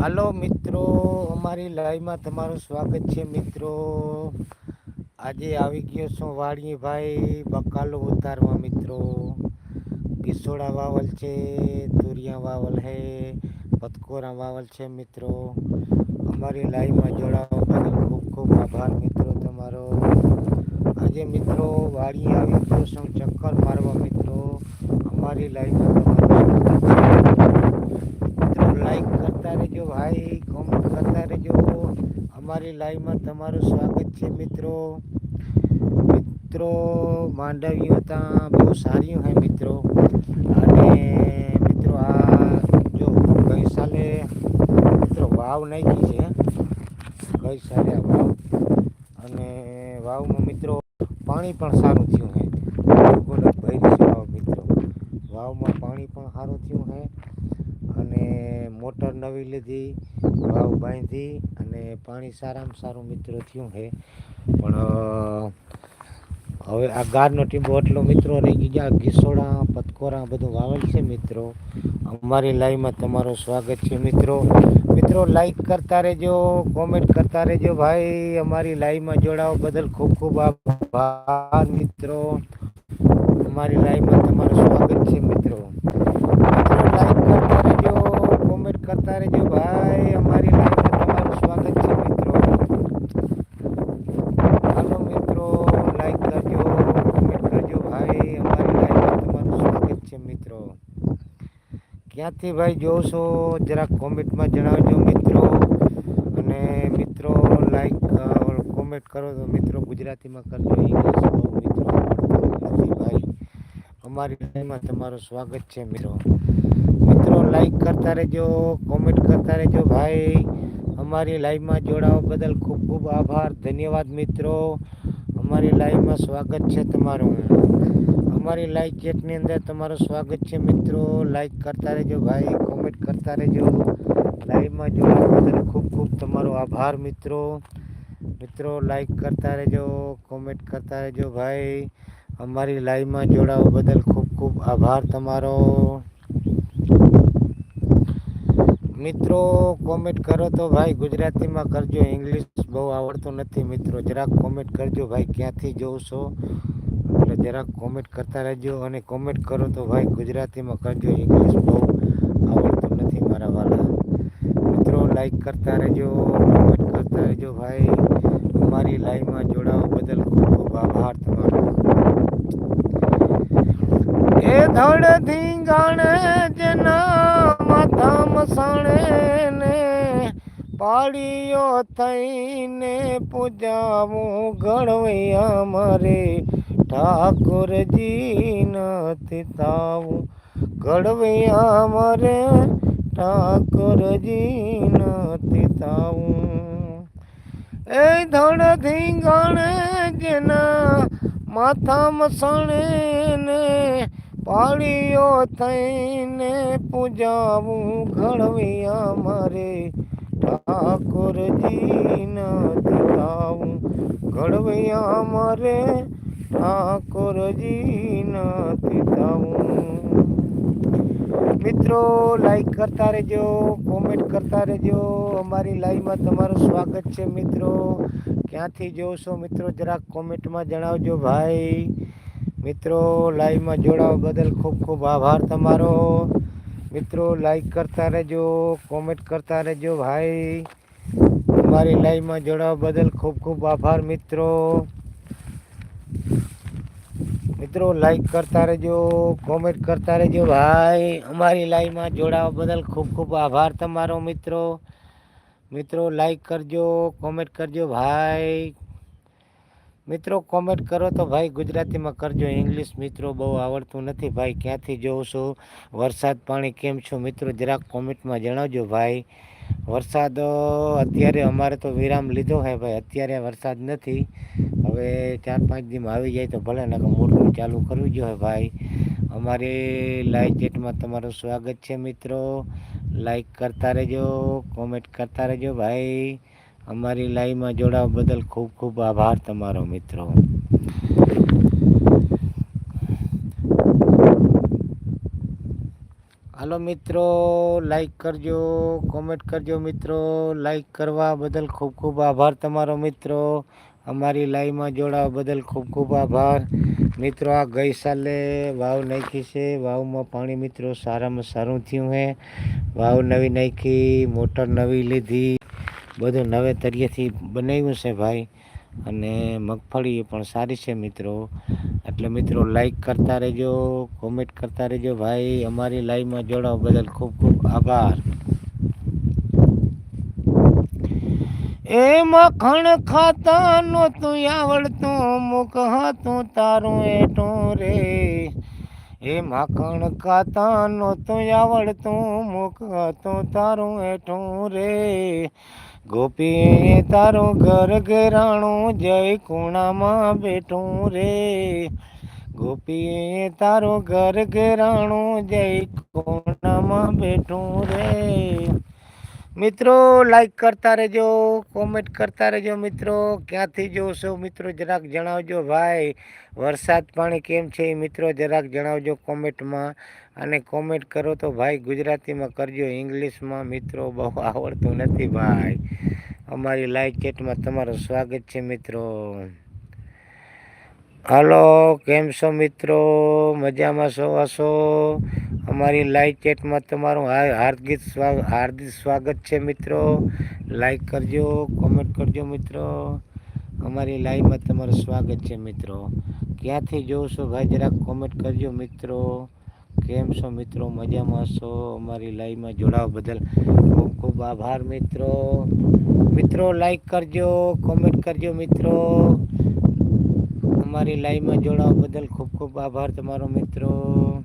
હાલો મિત્રો, અમારી લાઈવમાં તમારું સ્વાગત છે મિત્રો. આજે આવી ગયો છું વાડીએ ભાઈ બકાલો ઉતારવા મિત્રો. કિશોડા વાવલ છે, તુરિયા વાવલ હે, પતકોરા વાવલ છે મિત્રો. અમારી લાઈવમાં જોડાવા બદલ ખૂબ ખૂબ આભાર મિત્રો તમારો. આજે મિત્રો વાડીએ આવી ગયો છું ચક્કર મારવા મિત્રો. અમારી લાઈવમાં તમારું સ્વાગત છે મિત્રો લાઈક કરતા રહેજો ભાઈ કોમેન્ટ કરતા રહેજો. અમારી લાઈવમાં તમારું સ્વાગત છે મિત્રો. મિત્રો, માંડવીઓ ત્યાં બહુ સારી હોય મિત્રો. અને મિત્રો, આ જો ગઈ સાલે મિત્રો વાવ નાખી છે. ગઈ સાલે વાવ. અને વાવમાં મિત્રો પાણી પણ સારું થયું ગોલક ભરી છે વાવ મિત્રો. વાવમાં પાણી પણ સારું થયું મોટર નવી લીધી, વાવ બાંધી અને પાણી સારામાં સારું મિત્રો થયું છે પણ હવે આ ગારનો ટીંબો એટલો મિત્રો રહી ગયા ઘીસોડા પતકોરા બધું વાવેલ છે મિત્રો. અમારી લાઈવમાં તમારું સ્વાગત છે મિત્રો. મિત્રો લાઈક કરતા રહેજો કોમેન્ટ કરતા રહેજો ભાઈ. અમારી લાઈવમાં જોડાવા બદલ ખૂબ ખૂબ આભાર મિત્રો. અમારી લાઈવમાં તમારું સ્વાગત છે મિત્રો. લાઈક કરતા રહેજો. કોમેન્ટ કરતા રહેજો ભાઈ, અમારી લાઈવમાં તમારું સ્વાગત છે મિત્રો. હાલો મિત્રો લાઈક કરજો કોમેન્ટ કરજો ભાઈ, અમારી લાઈવમાં તમારું સ્વાગત છે મિત્રો. ક્યાંથી ભાઈ જોશો? છો જરાક કોમેન્ટમાં જણાવજો મિત્રો. અને મિત્રો લાઈક કોમેન્ટ કરો તો મિત્રો ગુજરાતીમાં કરજો મિત્રો. ભાઈ, અમારી લાઈવમાં તમારું સ્વાગત છે મિત્રો. લાઈક કરતા રહેજો કોમેન્ટ કરતા રહેજો ભાઈ. અમારી લાઈવમાં જોડાવા બદલ ખૂબ ખૂબ આભાર. ધન્યવાદ મિત્રો. અમારી લાઈવમાં સ્વાગત છે તમારું. અમારી લાઈવ ચેટની અંદર તમારું સ્વાગત છે મિત્રો. લાઈક કરતા રહેજો ભાઈ કોમેન્ટ કરતા રહેજો. લાઈવમાં જોડાવા બદલ ખૂબ ખૂબ તમારો આભાર મિત્રો. મિત્રો લાઈક કરતા રહેજો કોમેન્ટ કરતા રહેજો ભાઈ. અમારી લાઈવમાં જોડાવા બદલ ખૂબ ખૂબ આભાર તમારો. મિત્રો કોમેન્ટ કરો તો ભાઈ ગુજરાતીમાં કરજો ઇંગ્લિશ બહુ આવડતું નથી મિત્રો. જરાક કોમેન્ટ કરજો ભાઈ, ક્યાંથી છો? એટલે જરાક કોમેન્ટ કરતા રહેજો અને કોમેન્ટ કરો તો ભાઈ ગુજરાતીમાં કરજો ઇંગ્લિશ બહુ આવડતું નથી મારા વાલા. મિત્રો લાઈક કરતા રહેજો કોમેન્ટ કરતા રહેજો ભાઈ. મારી લાઈવમાં જોડાવા બદલ ખૂબ ખૂબ આભાર તમારો. એ ધડ જેના માથા મસાણે ને પાડીયો થઈને પૂજાવું ગણવૈયા મારે. ઠાકોરજી નથી તાવું ગળવૈયા મારે. ઠાકોરજી નથી તાવું. એ ધડ ધીંગાણે જેના માથામાં સણે ને પાળીઓ થઈને પૂજાવું ઘડવિયા મારે. ઠાકોરજીના તાવું ઘડવિયા મારે. ઠાકોરજીના તાવું મિત્રો લાઈક કરતા રહેજો કોમેન્ટ કરતા રહેજો. અમારી લાઈવમાં તમારું સ્વાગત છે મિત્રો. ક્યાંથી જોશો મિત્રો? જરાક કોમેન્ટમાં જણાવજો ભાઈ. મિત્રો, લાઈવમાં જોડાવા બદલ ખૂબ ખૂબ આભાર તમારો. મિત્રો લાઈક કરતા રહેજો કોમેન્ટ કરતા રહેજો ભાઈ. અમારી લાઈવમાં જોડાવા બદલ ખૂબ ખૂબ આભાર, મિત્રો. મિત્રો લાઈક કરતા રહેજો કોમેન્ટ કરતા રહેજો ભાઈ. અમારી લાઈવમાં જોડાવા બદલ ખૂબ ખૂબ આભાર તમારો, મિત્રો. મિત્રો લાઈક કરજો કોમેન્ટ કરજો ભાઈ. મિત્રો કોમેન્ટ કરો તો ભાઈ, ગુજરાતીમાં કરજો. ઇંગ્લિશ મિત્રો બહુ આવડતું નથી. ભાઈ, ક્યાંથી જોઉં છું? વરસાદ પાણી કેમ છો? મિત્રો, જરાક કોમેન્ટમાં જણાવજો ભાઈ. વરસાદ અત્યારે અમારે તો વિરામ લીધો હે ભાઈ. અત્યારે વરસાદ નથી. હવે ચાર પાંચ દિન આવી જાય તો ભલે ને મોટું ચાલુ કરવું જોઈએ ભાઈ. અમારી લાઈવ ચેટમાં તમારું સ્વાગત છે મિત્રો. લાઈક કરતા રહેજો કોમેન્ટ કરતા રહેજો ભાઈ. અમારી લાઈવમાં જોડાવા બદલ ખૂબ ખૂબ આભાર તમારો મિત્રો. હાલો મિત્રો લાઈક કરજો કોમેન્ટ કરજો મિત્રો. લાઈક કરવા બદલ ખૂબ ખૂબ આભાર તમારો મિત્રો. અમારી લાઈવમાં જોડાવા બદલ ખૂબ ખૂબ આભાર. મિત્રો, આ ગઈ સાલે વાવ નાખી છે. વાવમાં પાણી મિત્રો સારામાં સારું થયું હે. વાવ નવી નાખી, મોટર નવી લીધી. બધું નવે તરીકેથી બનાવ્યું છે ભાઈ. અને મગફળી પણ સારી છે મિત્રો. એટલે મિત્રો લાઈક કરતા રહેજો કોમેન્ટ કરતા રહેજો ભાઈ. અમારી લાઈવમાં જોડાવ બદલ ખૂબ ખૂબ આભાર. એ મખણ ખાતા નહોતું, આવડતું, મુખ હતું તારું એટું રે. એ માખણ ખાતા નહોતું આવડતું મુખ હતું તારું એઠું રે. ગોપી તારું ઘર ઘેરાણું જય ખૂણામાં બેઠું રે. ગોપી તારું ઘર ઘેરાણું જય ખૂણામાં બેઠું રે. મિત્રો લાઈક કરતા રહેજો કોમેન્ટ કરતા રહેજો મિત્રો. ક્યાંથી જોશો મિત્રો, જરાક જણાવજો ભાઈ. વરસાદ પાણી કેમ છે એ મિત્રો, જરાક જણાવજો કોમેન્ટમાં અને કોમેન્ટ કરો તો ભાઈ ગુજરાતીમાં કરજો, ઇંગ્લિશમાં મિત્રો, બહુ આવડતું નથી ભાઈ. અમારી લાઈવ ચેટમાં તમારું સ્વાગત છે મિત્રો. હાલો, કેમ છો મિત્રો? મજામાં છો હશો અમારી લાઈવ ચેટમાં તમારું હાર્દિક હાર્દિક સ્વાગત છે મિત્રો. લાઈક કરજો, કોમેન્ટ કરજો મિત્રો. અમારી લાઈવમાં તમારું સ્વાગત છે મિત્રો. ક્યાંથી જોઉં છો ભાઈ જરાક કોમેન્ટ કરજો મિત્રો. કેમ છો મિત્રો? મજામાં છો? અમારી લાઈવમાં જોડાવા બદલ ખૂબ ખૂબ આભાર મિત્રો. મિત્રો, લાઈક કરજો, કોમેન્ટ કરજો મિત્રો. અમારી લાઈવમાં જોડાવા બદલ ખૂબ ખૂબ આભાર તમારો મિત્રો.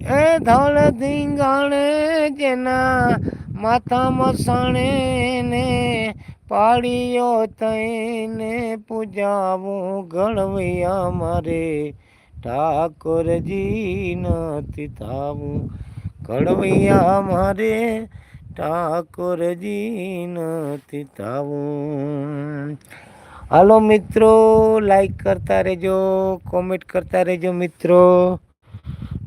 એ ધોળ ધીંગાણે જેના માથામાં સાણે ને પાડીઓ તઈને પૂજાવું ગણવૈયા મારે. ઠાકોરજી નથી થાવું. ઘડવૈયા મારે. ઠાકોરજી નથી થાવું. હાલો મિત્રો લાઈક કરતા રહેજો કોમેન્ટ કરતા રહેજો મિત્રો.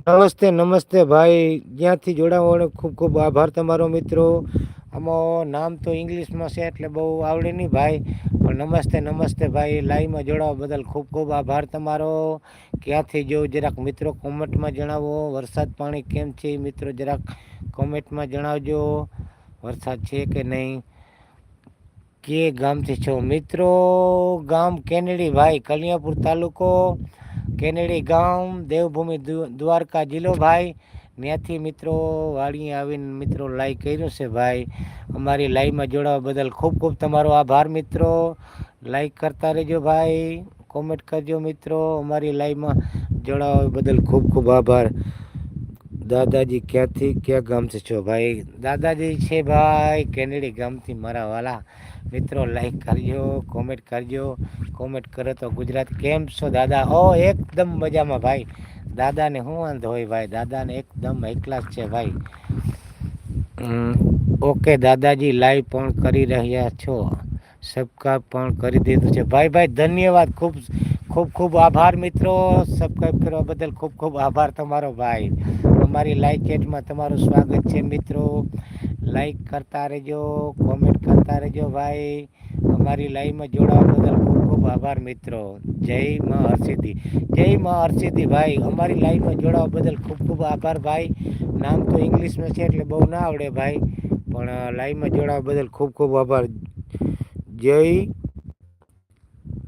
નમસ્તે નમસ્તે ભાઈ. જ્યાંથી જોડાવો ખૂબ ખૂબ આભાર તમારો મિત્રો. આમાં નામ તો ઇંગ્લિશમાં છે એટલે બહુ આવડે નહીં ભાઈ. પણ નમસ્તે નમસ્તે ભાઈ. લાઈવમાં જોડાવા બદલ ખૂબ ખૂબ આભાર તમારો. ક્યાંથી જો જરાક મિત્રો કોમેન્ટમાં જણાવો, વરસાદ પાણી કેમ છે? મિત્રો જરાક કોમેન્ટમાં જણાવજો. વરસાદ છે કે નહીં? કે ગામથી છો? મિત્રો, ગામ કેનેડી ભાઈ કલિયાપુર તાલુકો, કેનેડી ગામ, દેવભૂમિ દ્વારકા જિલ્લો ભાઈ. ત્યાંથી મિત્રો, વાળી આવીને મિત્રો લાઈક કર્યું છે ભાઈ. અમારી લાઈવમાં જોડાવા બદલ ખૂબ ખૂબ તમારો આભાર મિત્રો. લાઈક કરતા રહેજો ભાઈ. કોમેન્ટ કરજો મિત્રો. અમારી લાઈવમાં જોડાવા બદલ ખૂબ ખૂબ આભાર. દાદાજી ક્યાંથી ક્યાં ગામથી છો ભાઈ? દાદાજી છે ભાઈ, કેનેડી ગામથી મારા વાલા. મિત્રો લાઈક કરજો કોમેન્ટ કરજો. કોમેન્ટ કરો તો ગુજરાત કેમ છો દાદા? ઓ, એકદમ મજામાં ભાઈ. દાદાને શું વાંધો હોય ભાઈ? દાદાને એકદમ એકલા છે ભાઈ. ઓકે દાદાજી લાઈવ પણ કરી રહ્યા છો. સબસ્ક્રાઈબ પણ કરી દીધું છે. ભાઈ ભાઈ, ધન્યવાદ. ખૂબ ખૂબ ખૂબ આભાર મિત્રો. સબસ્ક્રાઈબ કરવા બદલ ખૂબ ખૂબ આભાર તમારો ભાઈ. અમારી લાઈવ ચેટમાં તમારું સ્વાગત છે મિત્રો. લાઈક કરતા રહેજો કોમેન્ટ કરતા રહેજો ભાઈ. અમારી લાઈવમાં જોડાવા બદલ ખૂબ ખૂબ આભાર મિત્રો. જય મા હરસિદ્ધિ. જય મા હર્ષિદ્ધિ ભાઈ. અમારી લાઈવમાં જોડાવા બદલ ખૂબ ખૂબ આભાર ભાઈ. નામ તો ઇંગ્લિશમાં છે એટલે બહુ ના આવડે ભાઈ. પણ લાઈવમાં જોડાવા બદલ ખૂબ ખૂબ આભાર. જય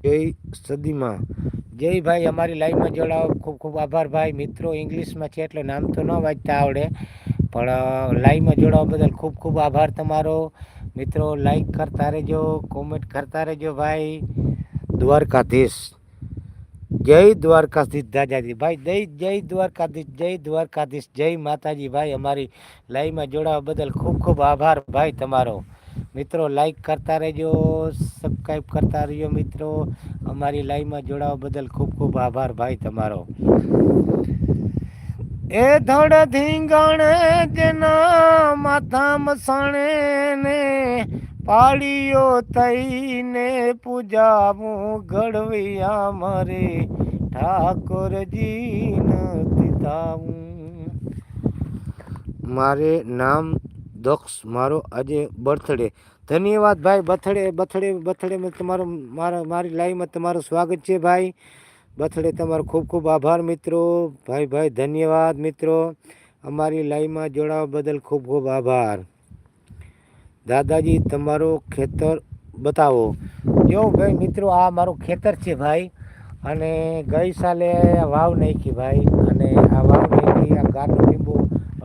જય સદીમાં. જય ભાઈ, અમારી લાઈવમાં જોડાવો. ખૂબ ખૂબ આભાર ભાઈ. મિત્રો ઇંગ્લિશમાં છે એટલે નામ તો ન વાંચતા આવડે, પણ લાઈવમાં જોડાવા બદલ ખૂબ ખૂબ આભાર તમારો. મિત્રો લાઈક કરતા રહેજો કોમેન્ટ કરતા રહેજો ભાઈ. દ્વારકાધીશ. જય દ્વારકાધીશ દાદાજી. ભાઈ, જય જય દ્વારકાધીશ જય દ્વારકાધીશ. જય માતાજી. ભાઈ, અમારી લાઈવમાં જોડાવા બદલ ખૂબ ખૂબ આભાર ભાઈ તમારો. મિત્રો લાઈક કરતા રહેજો સબસ્ક્રાઈબ કરતા રહેજો મિત્રો. અમારી લાઈવમાં જોડાવા બદલ ખૂબ ખૂબ આભાર ભાઈ તમારો. એ ધડ ધીંગણે જેના માથા મસણે ને પાડીઓ થઈને પૂજાવું ઘડવિયા મારે. ઠાકોરજી થાવું. મારે નામ દક્ષ, મારો આજે બર્થડે ધન્યવાદ ભાઈ બર્થડે બર્થડે બથડેમાં તમારો, મારા, મારી લાઈવમાં તમારું સ્વાગત છે ભાઈ. બર્થડે તમારો ખૂબ ખૂબ આભાર મિત્રો. ભાઈ ભાઈ, ધન્યવાદ મિત્રો. અમારી લાઈવમાં જોડાવા બદલ ખૂબ ખૂબ આભાર. દાદાજી, તમારો ખેતર બતાવો. જો ભાઈ મિત્રો, આ મારું ખેતર છે ભાઈ. અને ગઈ સાલે વાવ નાખી ભાઈ. અને આ વાવ નાખી, આ લીંબુ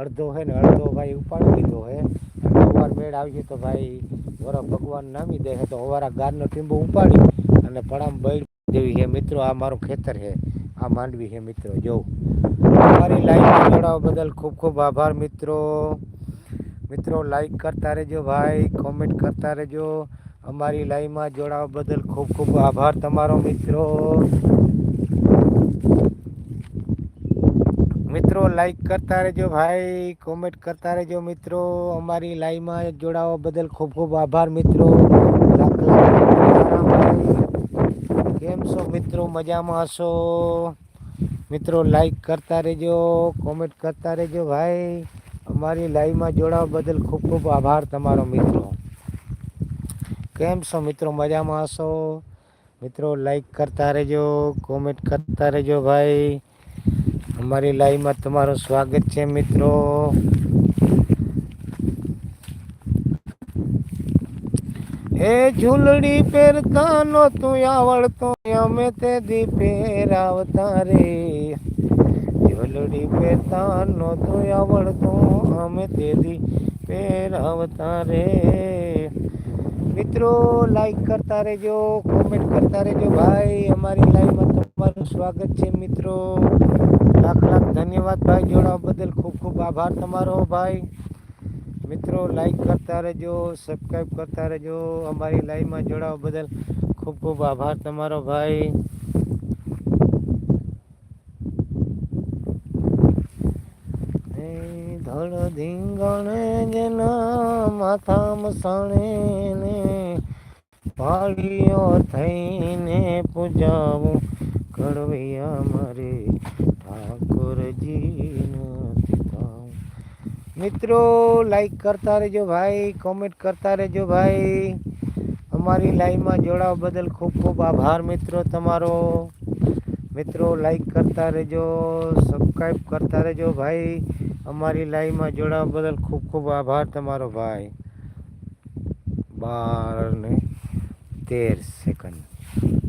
અડધો છે ને અડધો ભાઈ ઉપાડી લીધો છે અને અવાર મેળ આવશે તો ભાઈ વરો ભગવાન નામી દે તો અવારા ગારનો ટીંબો ઉપાડી અને પડામ બૈડ દેવી છે મિત્રો, આ મારું ખેતર છે આ માંડવી છે મિત્રો જોઉં અમારી લાઈવ જોડાવા બદલ ખૂબ ખૂબ આભાર મિત્રો. મિત્રો લાઈક કરતા રહેજો ભાઈ કોમેન્ટ કરતા રહેજો. અમારી લાઈવમાં જોડાવા બદલ ખૂબ ખૂબ આભાર તમારો મિત્રો. મિત્રો લાઈક કરતા રહેજો ભાઈ કોમેન્ટ કરતા રહેજો મિત્રો. અમારી લાઈવમાં જોડાવા બદલ ખૂબ ખૂબ આભાર મિત્રો. કેમ છો મિત્રો? મજામાં હશો? મિત્રો લાઈક કરતા રહેજો કોમેન્ટ કરતા રહેજો ભાઈ. અમારી લાઈવમાં જોડાવા બદલ ખૂબ ખૂબ આભાર તમારો મિત્રો. કેમ છો મિત્રો? મજામાં હશો? મિત્રો લાઈક કરતા રહેજો કોમેન્ટ કરતા રહેજો ભાઈ. અમારી લાઈવમાં તમારું સ્વાગત છે, મિત્રો. એ ઝૂલડી પહેરતા નહોતું આવડતો અમે તે દી પહેરાવતા રે. ઝૂલડી પહેરતા નહોતું આવડતું અમે તે દી પહેરાવતા રે. મિત્રો લાઈક કરતા રહેજો કોમેન્ટ કરતા રહેજો. ભાઈ, અમારી લાઈવમાં તમારું સ્વાગત છે મિત્રો. લાખ લાખ ધન્યવાદ ભાઈ જોડાવા બદલ ખૂબ ખૂબ આભાર તમારો ભાઈ. મિત્રો લાઈક કરતા રહેજો સબસ્ક્રાઈબ કરતા રહેજો. અમારી લાઈવમાં જોડાવા બદલ ખૂબ ખૂબ આભાર તમારો ભાઈ. ધળ ધીંગણે જેના માથા મસાણે ને પાળીઓ થઈને પૂજાવું. કડવૈયા મારે ઠાકોરજી નથી મિત્રો લાઈક કરતા રહેજો ભાઈ કોમેન્ટ કરતા રહેજો ભાઈ. અમારી લાઈવમાં જોડાવા બદલ ખૂબ ખૂબ આભાર મિત્રો તમારો. મિત્રો લાઈક કરતા રહેજો સબસ્ક્રાઈબ કરતા રહેજો ભાઈ. અમારી લાઈવમાં જોડાવા બદલ ખૂબ ખૂબ આભાર તમારો ભાઈ. બાર ને તેર સેકન્ડ